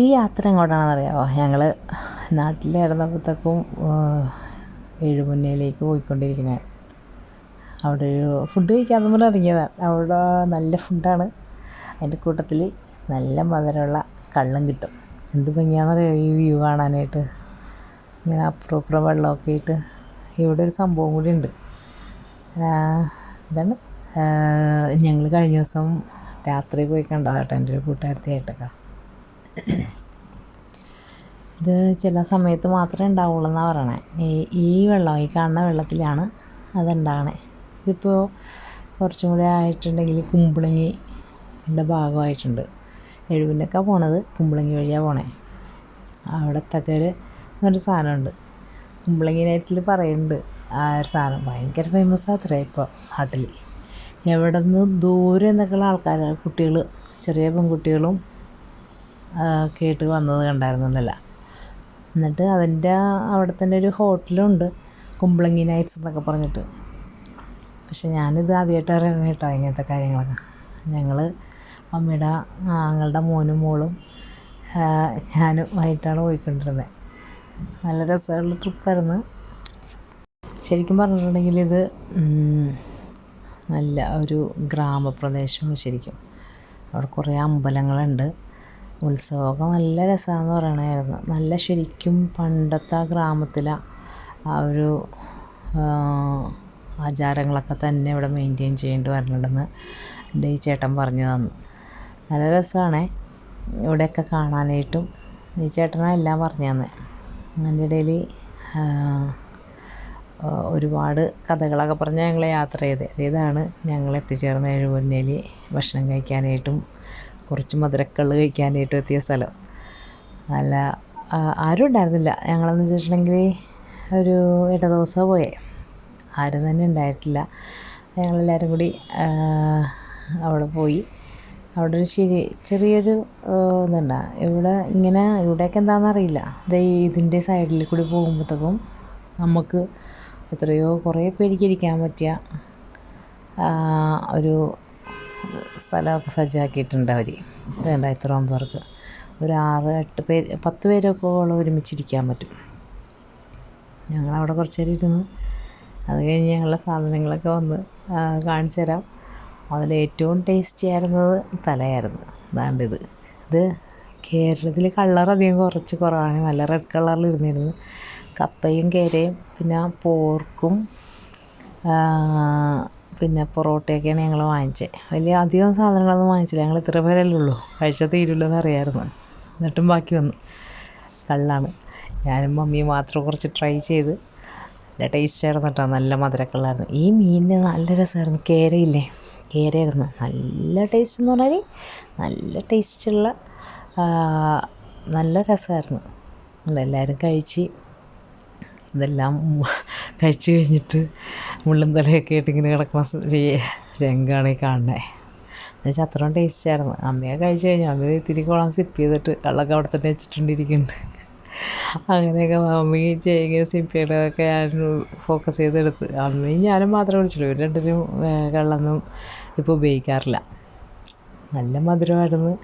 ഈ യാത്ര എങ്ങോട്ടാണെന്ന് അറിയാമോ ഞങ്ങൾ നാട്ടിലായിരുന്നപ്പോഴത്തേക്കും ഏഴുമുന്നയിലേക്ക് പോയിക്കൊണ്ടിരിക്കുന്നത് അവിടെ ഒരു ഫുഡ് കഴിക്കാൻ പറഞ്ഞ് ഇറങ്ങിയതാണ് അവിടെ നല്ല ഫുഡാണ് അതിന്റെ കൂട്ടത്തിൽ നല്ല മധുരമുള്ള കള്ളും കിട്ടും. എന്ത് ഭംഗിയാണെന്നറിയാം ഈ വ്യൂ കാണാനായിട്ട്? ഇങ്ങനെ അപ്പുറം അപ്പുറം വെള്ളമൊക്കെ ഇട്ട് ഇവിടെ ഒരു സംഭവം കൂടി ഉണ്ട്. എന്താണ് ഞങ്ങൾ കഴിഞ്ഞ ദിവസം രാത്രി പോയി കണ്ടതാട്ടോ എന്റെ ഒരു കൂട്ടുകാരത്തിയായിട്ടൊക്കെ. ഇത് ചില സമയത്ത് മാത്രമേ ഉണ്ടാവുള്ളൂ എന്നാണ് പറയണേ. ഈ ഈ വെള്ളം ഈ കാണുന്ന വെള്ളത്തിലാണ് അതുണ്ടാകണേ ഇതിപ്പോൾ കുറച്ചും കൂടി ആയിട്ടുണ്ടെങ്കിൽ കുമ്പളങ്ങിന്റെ ഭാഗമായിട്ടുണ്ട്. എഴുപിനൊക്കെ പോണത് കുമ്പളങ്ങി വഴിയാണ് പോണേ. അവിടെ ഒരു എന്നൊരു സാധനമുണ്ട്. കുമ്പളങ്ങി നൈറ്റ്സിൽ പറയുന്നുണ്ട് ആ ഒരു സാധനം. ഭയങ്കര ഫേമസ് അത്രേ ഇപ്പോൾ നാട്ടിൽ എവിടെ നിന്ന് ദൂരെ നിന്നൊക്കെയുള്ള ആൾക്കാരാണ് കുട്ടികൾ ചെറിയ പെൺകുട്ടികളും കേട്ട് വന്നത് കണ്ടായിരുന്നില്ല. എന്നിട്ട് അതിന്റെ അവിടെ തന്നെ ഒരു ഹോട്ടലുണ്ട്. കുമ്പളങ്ങി നൈറ്റ്സ് എന്നൊക്കെ പറഞ്ഞിട്ട്. പക്ഷെ ഞാനിത് ആദ്യമായിട്ട് അറിയണം കേട്ടോ ഇങ്ങനത്തെ കാര്യങ്ങളൊക്കെ. ഞങ്ങൾ അമ്മയുടെ ആങ്ങളുടെ മോനും മോളും ഞാനും ആയിട്ടാണ് പോയിക്കൊണ്ടിരുന്നത്. നല്ല രസമുള്ള ട്രിപ്പായിരുന്നു. ശരിക്കും പറഞ്ഞിട്ടുണ്ടെങ്കിൽ ഇത് നല്ല ഒരു ഗ്രാമപ്രദേശമാണ് ശരിക്കും. അവിടെ കുറേ അമ്പലങ്ങളുണ്ട്. ഉത്സവമൊക്കെ നല്ല രസമാണെന്ന് പറയണമായിരുന്നു നല്ല ശരിക്കും പണ്ടത്തെ ആ ഗ്രാമത്തിലെ ആ ഒരു ആചാരങ്ങളൊക്കെ തന്നെ ഇവിടെ മെയിന്റെയിൻ ചെയ്യേണ്ടി വരുന്നുണ്ടെന്ന് എന്റെ ഈ ചേട്ടൻ പറഞ്ഞു തന്നു. നല്ല രസമാണ് ഇവിടെയൊക്കെ കാണാനായിട്ടും ഈ ചേട്ടനാണ് എല്ലാം പറഞ്ഞു തന്നെ. അതിന്റെ ഇടയിൽ ഒരുപാട് കഥകളൊക്കെ പറഞ്ഞ് ഞങ്ങളെ യാത്ര ചെയ്ത്. ഇതാണ് ഞങ്ങൾ എത്തിച്ചേർന്ന എഴുപൊന്നേൽ ഭക്ഷണം കഴിക്കാനായിട്ടും കുറച്ച് മധുരക്കള്ള് കഴിക്കാനായിട്ട് എത്തിയ സ്ഥലം. അല്ല ആരും ഉണ്ടായിരുന്നില്ല. ഞങ്ങളെന്ന് വെച്ചിട്ടുണ്ടെങ്കിൽ ഒരു ഇട ദിവസമാണ് പോയേ. ആരും തന്നെ ഉണ്ടായിട്ടില്ല. ഞങ്ങളെല്ലാവരും കൂടി അവിടെ പോയി. അവിടെ ഒരു ശരി ചെറിയൊരു ഇതുണ്ടാ. ഇവിടെ ഇങ്ങനെ ഇവിടെയൊക്കെ എന്താണെന്ന് അറിയില്ല. ദേ ഇതിന്റെ സൈഡിൽ കൂടി പോകുമ്പോഴത്തേക്കും നമുക്ക് എത്രയോ കുറേ പേർക്ക് ഇരിക്കാൻ പറ്റിയ ഒരു സ്ഥലമൊക്കെ സജ്ജാക്കിയിട്ടുണ്ട് അവർ. വേണ്ട ഇത്രയും പേർക്ക് ഒരു ആറ് എട്ട് പേര് പത്ത് പേരൊക്കെ ഒരുമിച്ചിരിക്കാൻ പറ്റും. ഞങ്ങളവിടെ കുറച്ച് നേരം ഇരുന്ന് അത് കഴിഞ്ഞ് ഞങ്ങളുടെ സാധനങ്ങളൊക്കെ വന്ന് കാണിച്ചു തരാം. അതിൽ ഏറ്റവും ടേസ്റ്റി ആയിരുന്നത് തലയായിരുന്നു. അതാണ്ടിത് ഇത്. കേരളത്തിൽ കളർ അധികം കുറച്ച് കുറവാണ്. നല്ല റെഡ് കളറിൽ ഇരുന്നിരുന്നു. കപ്പയും കേരയും പിന്നെ പോർക്കും പിന്നെ പൊറോട്ടയൊക്കെയാണ് ഞങ്ങൾ വാങ്ങിച്ചത് വലിയ അധികം സാധനങ്ങളൊന്നും വാങ്ങിച്ചില്ല. ഞങ്ങൾ ഇത്ര പേരല്ലേ ഉള്ളൂ. പൈസ തീരില്ലെന്ന് അറിയാമായിരുന്നു എന്നിട്ടും ബാക്കി വന്നു. കള്ളാണ്. ഞാനും മമ്മിയും മാത്രം കുറച്ച് ട്രൈ ചെയ്ത്. നല്ല ടേസ്റ്റ് ആയിരുന്നു കേട്ടോ. നല്ല മധുരക്കള്ളായിരുന്നു. ഈ മീനിന് നല്ല രസമായിരുന്നു. കേരയില്ലേ? കേരയായിരുന്നു. നല്ല ടേസ്റ്റ് എന്ന് പറഞ്ഞാൽ നല്ല ടേസ്റ്റുള്ള നല്ല രസമായിരുന്നു. എല്ലാവരും കഴിച്ച് ഇതെല്ലാം കഴിച്ചു കഴിഞ്ഞിട്ട് മുള്ളും തലയൊക്കെ ആയിട്ട് ഇങ്ങനെ കിടക്കുന്ന രംഗമാണ് ഈ കാണുന്നത് എന്നുവെച്ചാൽ അത്രയും ടേസ്റ്റ് ആയിരുന്നു. അമ്മയൊക്കെ കഴിച്ച് കഴിഞ്ഞു അമ്മ ഇത്തിരി കുളം സിപ്പ് ചെയ്തിട്ട് കള്ളൊക്കെ അവിടെ തന്നെ വെച്ചിട്ടുണ്ടിരിക്കുന്നുണ്ട് അങ്ങനെയൊക്കെ അമ്മയും ഇങ്ങനെ സിപ്പ് ചെയ്തതൊക്കെ ഞാൻ ഫോക്കസ് ചെയ്തെടുത്ത് അമ്മയും ഞാനും മാത്രമേ കുടിച്ചുള്ളൂ ഇവർ രണ്ടിനും കള്ളൊന്നും ഇപ്പോൾ ഉപയോഗിക്കാറില്ല. നല്ല മധുരമായിരുന്നു.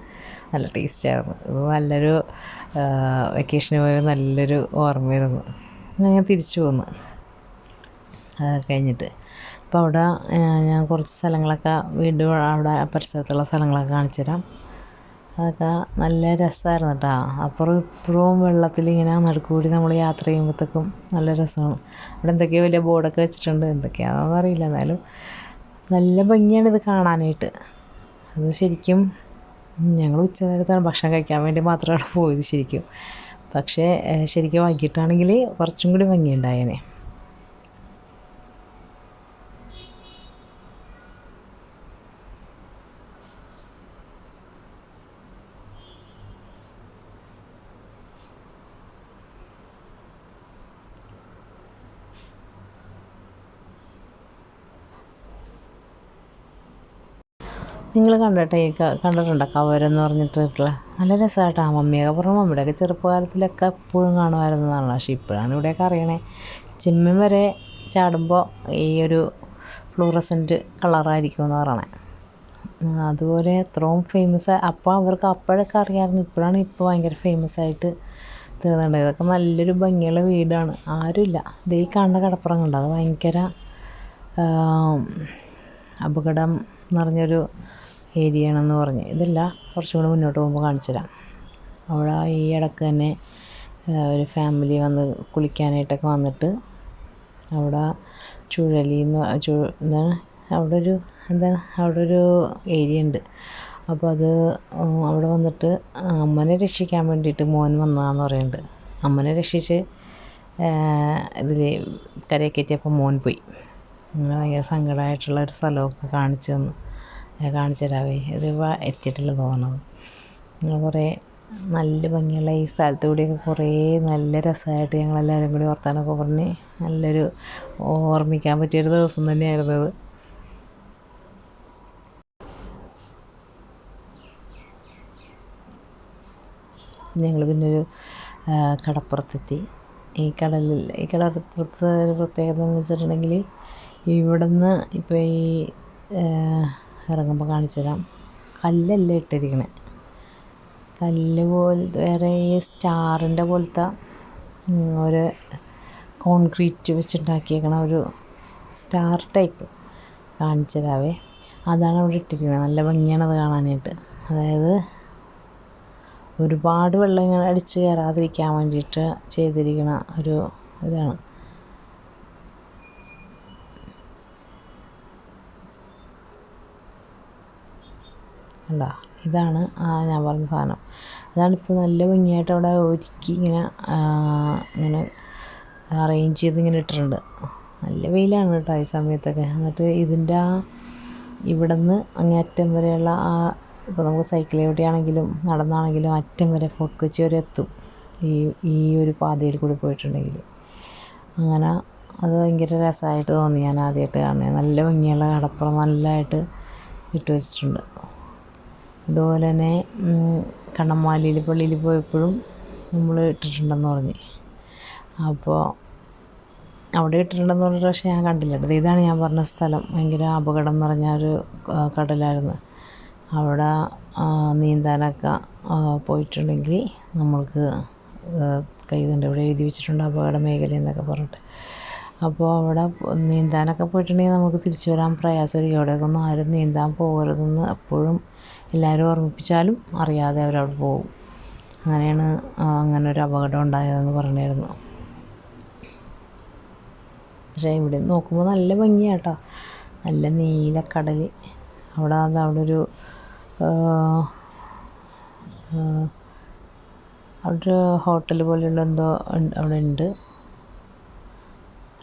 നല്ല ടേസ്റ്റായിരുന്നു നല്ലൊരു വെക്കേഷന് പോയ നല്ലൊരു ഓർമ്മയായിരുന്നു. അങ്ങനെ തിരിച്ചു വന്നു അത് കഴിഞ്ഞിട്ട്. അപ്പോൾ അവിടെ ഞാൻ കുറച്ച് സ്ഥലങ്ങളൊക്കെ വീണ്ടും അവിടെ പരിസരത്തുള്ള സ്ഥലങ്ങളൊക്കെ കാണിച്ചു തരാം. അതൊക്കെ നല്ല രസമായിരുന്നു കേട്ടോ അപ്പുറം ഇപ്പുറവും വെള്ളത്തിലിങ്ങനെ നടുക്കൂടി നമ്മൾ യാത്ര ചെയ്യുമ്പോഴത്തേക്കും നല്ല രസമാണ്. അവിടെ എന്തൊക്കെയോ വലിയ ബോർഡൊക്കെ വെച്ചിട്ടുണ്ട്. എന്തൊക്കെയാണെന്ന് അറിയില്ല. എന്നാലും നല്ല ഭംഗിയാണ് ഇത് കാണാനായിട്ട്. അത് ശരിക്കും ഞങ്ങൾ ഉച്ച നേരത്താണ് ഭക്ഷണം കഴിക്കാൻ വേണ്ടി മാത്രമാണ് പോയത് ശരിക്കും. പക്ഷേ ശരിക്കും വൈകിട്ടാണെങ്കിൽ കുറച്ചും കൂടി ഭംഗിയുണ്ടായേനെ. നിങ്ങൾ കണ്ടിട്ടേ കണ്ടിട്ടുണ്ടോ കവരെന്ന് പറഞ്ഞിട്ടുള്ള നല്ല രസമായിട്ടാ മമ്മിയൊക്കെ പറഞ്ഞു. മമ്മിയുടെയൊക്കെ ചെറുപ്പകാലത്തിലൊക്കെ എപ്പോഴും കാണുമായിരുന്നതാണ് പക്ഷേ ഇപ്പോഴാണ് ഇവിടെയൊക്കെ അറിയണേ. ചിമ്മൻ വരെ ചാടുമ്പോൾ ഈ ഒരു ഫ്ലൂറസെന്റ് കളറായിരിക്കും എന്ന് പറയണേ. അതുപോലെ എത്രയും ഫേമസ് അപ്പോൾ അവർക്ക് അപ്പോഴൊക്കെ അറിയാമായിരുന്നു. ഇപ്പോഴാണ് ഇപ്പോൾ ഭയങ്കര ഫേമസ് ആയിട്ട് തീർന്നുണ്ട് ഇതൊക്കെ നല്ലൊരു ഭംഗിയുള്ള വീടാണ്. ആരുമില്ല. ഇതേ കാണുന്ന കടപ്പുറങ്ങളുണ്ട് അത് ഭയങ്കര അപകടം നിറഞ്ഞൊരു ഏരിയ ആണെന്ന് പറഞ്ഞ്. ഇതല്ല കുറച്ചും കൂടി മുന്നോട്ട് പോകുമ്പോൾ കാണിച്ചു തരാം അവിടെ ഈ ഇടയ്ക്ക് തന്നെ ഒരു ഫാമിലി വന്ന് കുളിക്കാനായിട്ടൊക്കെ വന്നിട്ട് അവിടെ ചുഴലി എന്ന് എന്താണ് അവിടെ ഒരു എന്താണ് അവിടെ ഒരു ഏരിയ ഉണ്ട്. അപ്പോൾ അത് അവിടെ വന്നിട്ട് അമ്മനെ രക്ഷിക്കാൻ വേണ്ടിയിട്ട് മോൻ വന്നതാന്ന് പറയുന്നുണ്ട് അമ്മനെ രക്ഷിച്ച് ഇതിൽ കരയൊക്കെ എത്തിയപ്പോൾ മോൻ പോയി. അങ്ങനെ ഭയങ്കര സങ്കടമായിട്ടുള്ള ഒരു സ്ഥലമൊക്കെ കാണിച്ചു തന്നു. കാണിച്ചു തരാവേ. ഇത് എത്തിയിട്ടില്ല തോന്നുന്നത് ഞങ്ങൾ കുറേ നല്ല ഭംഗിയുള്ള ഈ സ്ഥലത്ത് കൂടിയൊക്കെ കുറേ നല്ല രസമായിട്ട് ഞങ്ങളെല്ലാവരും കൂടി വർത്താനമൊക്കെ പറഞ്ഞ് നല്ലൊരു ഓർമ്മിക്കാൻ പറ്റിയൊരു ദിവസം തന്നെയായിരുന്നു അത് ഞങ്ങൾ പിന്നെ ഒരു കടപ്പുറത്തെത്തി. ഈ കടലിൽ ഈ കടപ്പുറത്ത് ഒരു പ്രത്യേകത എന്ന് വെച്ചിട്ടുണ്ടെങ്കിൽ ഇവിടുന്ന് ഇപ്പോൾ ഈ ഇറങ്ങുമ്പോൾ കാണിച്ചു തരാം കല്ലല്ല ഇട്ടിരിക്കണേ. കല്ല് പോലത്തെ വേറെ ഈ സ്റ്റാറിന്റെ പോലത്തെ ഒരു കോൺക്രീറ്റ് വെച്ചുണ്ടാക്കിയേക്കണ ഒരു സ്റ്റാർ ടൈപ്പ് കാണിച്ചു തരാവേ അതാണ് അവിടെ ഇട്ടിരിക്കുന്നത് നല്ല ഭംഗിയാണ് അത് കാണാനായിട്ട്. അതായത് ഒരുപാട് വെള്ളം ഇങ്ങനെ അടിച്ച് കയറാതിരിക്കാൻ വേണ്ടിയിട്ട് ചെയ്തിരിക്കുന്ന ഒരു ഇതാണ്. അല്ല ഇതാണ് ഞാൻ പറഞ്ഞ സാധനം. അതാണ് ഇപ്പോൾ നല്ല ഭംഗിയായിട്ട് അവിടെ ഒരുക്കി ഇങ്ങനെ ഇങ്ങനെ അറേഞ്ച് ചെയ്ത് ഇങ്ങനെ ഇട്ടിട്ടുണ്ട്. നല്ല വെയിലാണ് കേട്ടോ ഈ സമയത്തൊക്കെ. എന്നിട്ട് ഇതിന്റെ ആ ഇവിടെ നിന്ന് അങ്ങേ അറ്റം വരെയുള്ള ആ ഇപ്പോൾ നമുക്ക് സൈക്കിൾ എവിടെയാണെങ്കിലും നടന്നാണെങ്കിലും അറ്റം വരെ ഫോർട്ട് കൊച്ചി വരെ എത്തും. ഈ ഈ ഒരു പാതയിൽ കൂടി പോയിട്ടുണ്ടെങ്കിൽ. അങ്ങനെ അത് ഭയങ്കര രസമായിട്ട് തോന്നി ഞാൻ ആദ്യമായിട്ട് കാണുന്നത്. നല്ല ഭംഗിയുള്ള കടപ്പുറം നല്ലതായിട്ട് ഇട്ട് വെച്ചിട്ടുണ്ട്. അതുപോലെ തന്നെ കണ്ണമ്മാലിയിൽ പള്ളിയിൽ പോയപ്പോഴും നമ്മൾ ഇട്ടിട്ടുണ്ടെന്ന് പറഞ്ഞ്. അപ്പോൾ അവിടെ ഇട്ടിട്ടുണ്ടെന്ന് പറഞ്ഞിട്ട് പക്ഷേ ഞാൻ കണ്ടില്ല. കേട്ടോ ഇതാണ് ഞാൻ പറഞ്ഞ സ്ഥലം. ഭയങ്കര അപകടം നിറഞ്ഞ ഒരു കടലായിരുന്നു. അവിടെ നീന്താനൊക്കെ പോയിട്ടുണ്ടെങ്കിൽ നമ്മൾക്ക് കൈതുണ്ട് ഇവിടെ എഴുതി വെച്ചിട്ടുണ്ട് അപകട മേഖല എന്നൊക്കെ പറഞ്ഞിട്ട്. അപ്പോൾ അവിടെ നീന്താനൊക്കെ പോയിട്ടുണ്ടെങ്കിൽ നമുക്ക് തിരിച്ചു വരാൻ പ്രയാസമായിരിക്കും. ഇവിടെയൊക്കെ ഒന്നും ആരും നീന്താൻ പോകരുതെന്ന് എപ്പോഴും എല്ലാവരും ഓർമ്മിപ്പിച്ചാലും അറിയാതെ അവരവിടെ പോകും. അങ്ങനെയാണ് അങ്ങനെ ഒരു അപകടം ഉണ്ടായതെന്ന് പറഞ്ഞിരുന്നു. പക്ഷേ ഇവിടെ നോക്കുമ്പോൾ നല്ല ഭംഗിയാട്ടോ. നല്ല നീലക്കടൽ അവിടെ അവിടെ ഒരു അവിടെ ഹോട്ടൽ പോലെയുള്ള എന്തോ അവിടെ ഉണ്ട്.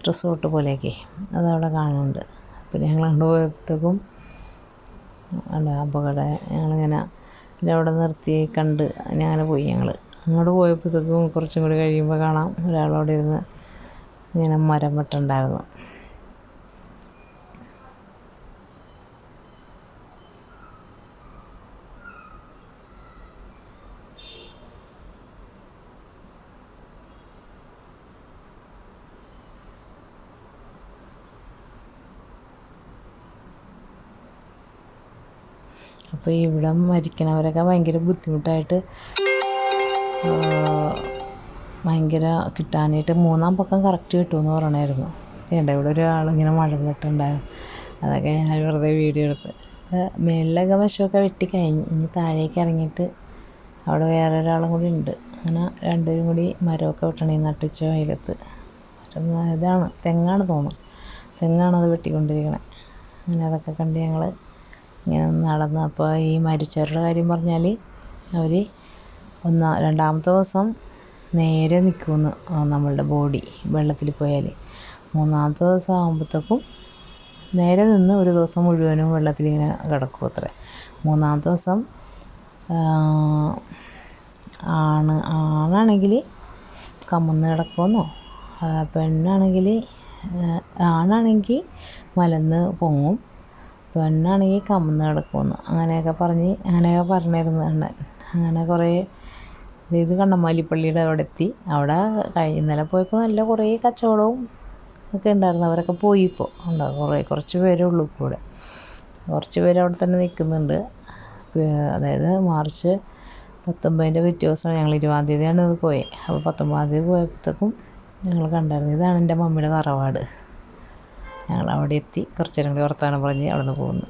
റിസോർട്ട് പോലെയൊക്കെ അതവിടെ കാണുന്നുണ്ട്. പിന്നെ ഞങ്ങൾ അങ്ങോട്ട് പോയപ്പോഴത്തേക്കും അല്ല അപകടം ഞങ്ങളിങ്ങനെ പിന്നെ അവിടെ നിർത്തി കണ്ട് അങ്ങനെ പോയി ഞങ്ങൾ. അങ്ങോട്ട് പോയപ്പോഴത്തേക്കും കുറച്ചും കൂടി കഴിയുമ്പോൾ കാണാം. ഒരാളവിടെ ഇരുന്ന് ഇങ്ങനെ മരം വെട്ടുണ്ടായിരുന്നു. അപ്പോൾ ഇവിടെ മരിക്കണവരൊക്കെ ഭയങ്കര ബുദ്ധിമുട്ടായിട്ട് ഭയങ്കര കിട്ടാനായിട്ട് മൂന്നാം പക്കം കറക്റ്റ് കിട്ടുമെന്ന് പറയണമായിരുന്നു ഏണ്ട ഇവിടെ ഒരാളിങ്ങനെ മഴ വെട്ടുണ്ടായിരുന്നു അതൊക്കെ ഞാൻ വെറുതെ വീഡിയോ എടുത്ത്. മേളിലൊക്കെ പശുവൊക്കെ വെട്ടി കഴിഞ്ഞ് ഇനി താഴേക്ക് ഇറങ്ങിയിട്ട് അവിടെ വേറെ ഒരാളും കൂടി ഉണ്ട്. അങ്ങനെ രണ്ടുപേരും കൂടി മരമൊക്കെ വെട്ടണേ നട്ടുച്ച വെയിലത്ത്. ഇതാണ് തെങ്ങാണ് തോന്നുന്നു. തെങ്ങാണത് വെട്ടിക്കൊണ്ടിരിക്കണേ. അങ്ങനെ അതൊക്കെ കണ്ട് ഞങ്ങൾ നടന്ന് അപ്പോൾ ഈ മരിച്ചവരുടെ കാര്യം പറഞ്ഞാൽ അവർ ഒന്നാ രണ്ടാമത്തെ ദിവസം നേരെ നിൽക്കുമെന്ന് നമ്മളുടെ ബോഡി വെള്ളത്തിൽ പോയാൽ മൂന്നാമത്തെ ദിവസം ആകുമ്പോഴത്തേക്കും നേരെ നിന്ന് ഒരു ദിവസം മുഴുവനും വെള്ളത്തിലിങ്ങനെ കിടക്കും അത്രേ. മൂന്നാമത്തെ ദിവസം ആണ് ആണാണെങ്കിൽ കമന്ന് കിടക്കുമെന്നോ? പെണ്ണാണെങ്കിൽ ആണാണെങ്കിൽ മലന്ന് പൊങ്ങും. പെണ്ണാണെങ്കിൽ കമ്മുന്ന് കിടക്കുമെന്ന് അങ്ങനെയൊക്കെ പറഞ്ഞ് അങ്ങനെയൊക്കെ പറഞ്ഞിരുന്നു കണ്ണൻ. അങ്ങനെ കുറേ ഇത് കണ്ണമാലിപ്പള്ളിയുടെ അവിടെ എത്തി. അവിടെ ഇന്നലെ പോയപ്പോൾ നല്ല കുറേ കച്ചവടവും ഒക്കെ ഉണ്ടായിരുന്നു. അവരൊക്കെ പോയി ഇപ്പോൾ ഉണ്ടോ? കുറേ കുറച്ച് പേരേ ഉള്ളൂ കൂടെ. കുറച്ച് പേര് അവിടെ തന്നെ നിൽക്കുന്നുണ്ട്. അതായത് മാർച്ച് പത്തൊമ്പതിന്റെ പിറ്റേ ദിവസമാണ് ഞങ്ങൾ ഇരുപതാം തീയതിയാണ് ഇത് പോയത് അപ്പോൾ പത്തൊമ്പതാം തീയതി പോയപ്പോഴത്തേക്കും ഞങ്ങൾ കണ്ടായിരുന്നു. ഇതാണ് എന്റെ മമ്മിയുടെ തറവാട്. ഞങ്ങൾ അവിടെ എത്തി. കുറച്ച് നേരം കൂടി വർത്തമാനം പറഞ്ഞ് അവിടെ നിന്ന് പോന്നു